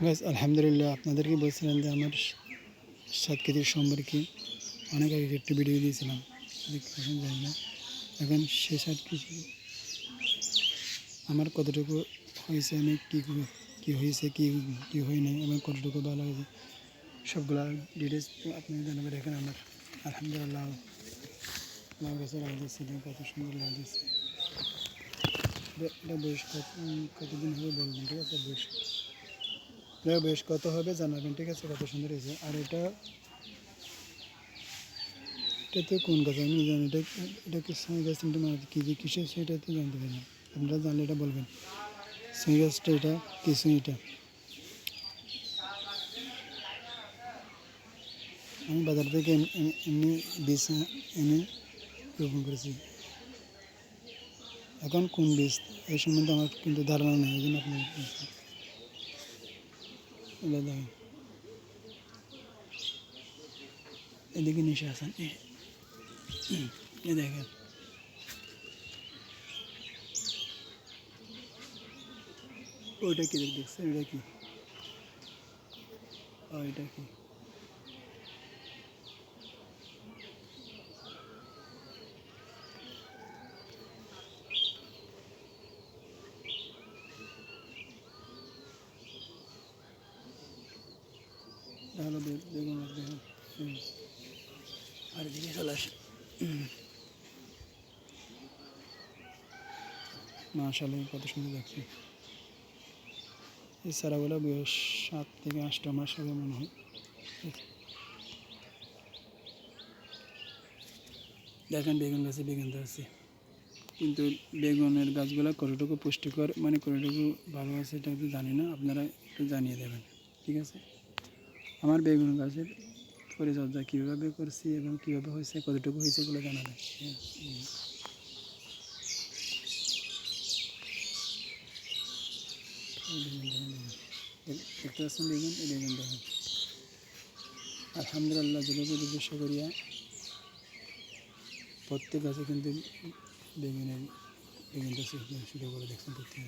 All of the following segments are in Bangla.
আলহামদুলিল্লাহ আপনাদেরকে বলছিলাম যে আমার সাত কেজির সম্পর্কে অনেক আগে একটি ভিডিও দিয়েছিলাম। জানি না। এখন সে সাত কেজি আমার কতটুকু হয়েছে, আমি কী কী হয়েছে, কী কী হয় নাই এবং কতটুকু ভালো হয়েছে, সবগুলো ডিটেলস আপনি জানাবেন এখানে আমার। আলহামদুলিল্লাহ আমার কাছে লাগতেছিল কত সুন্দর লাগতেছে এটা- বয়স কত কতদিন হবে বলবেন, ঠিক আছে? বয়স এটা বয়স কত হবে জানাবেন, ঠিক আছে? কত সুন্দর হয়েছে। আর এটা এটা তো কোন গাছ আমি জানি এটা এটা কি সিঁড়ি গাছ কিন্তু কি যে কিসের সেটা তো জানতে পারি না। আপনারা জানলে এটা বলবেন। সিঁড়ি গাছটা এটা কি এটা। আমি বাজার থেকে এম- এম- এমনি বীজ এনে রোপণ করেছি। এখন কোন বীজ? এই সম্বন্ধে আমার কিন্তু ধারণা নেই, এই জন্য আপনি দেখেন এদিকে নিশে আসেন এ দেখেন ওইটা কি দেখ- দেখছেন এটা কি ও এটা কি গাছ দেখুন আর এদিকে চলে আসে। মাশাল্লাহ কত সুন্দর দেখছি। এই চারাগুলো বয়স সাত থেকে আটটা মাস হবে মনে হয়। দেখেন, বেগুন গাছে বেগুন ধরছে কিন্তু বেগুনের গাছগুলো কতটুকু পুষ্টিকর মানে কতটুকু ভালো আছে এটা জানি না। আপনারা একটু জানিয়ে দেবেন। ঠিক আছে? আমার বেগুন গাছের পরিচর্যা কীভাবে করছি এবং কীভাবে হয়েছে, কতটুকু হয়েছে এগুলো জানাবেন দেখতে পাচ্ছেন বেগুন? এই বেগুন দেখেন। আলহামদুলিল্লাহ, যতটুকু চেষ্টা করিয়া প্রত্যেক গাছে কিন্তু বেগুনের বেগুন গাছে শুরু করে দেখছেন প্রত্যেক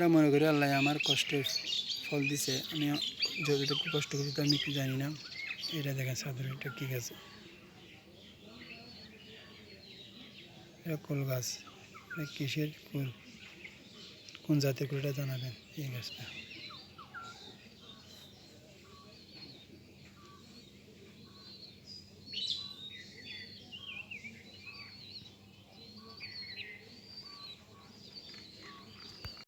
এটা মনে করি, আল্লাহ আমার কষ্টের ফল দিছে। আমি যতটুকু কষ্ট করছি তো আমি কি জানি না। এটা দেখেন সাধারণ এটা কী গাছ? এটা কল গাছ। কিসের কোল? কোন জাতের কুল এটা জানাবেন এই গাছটা?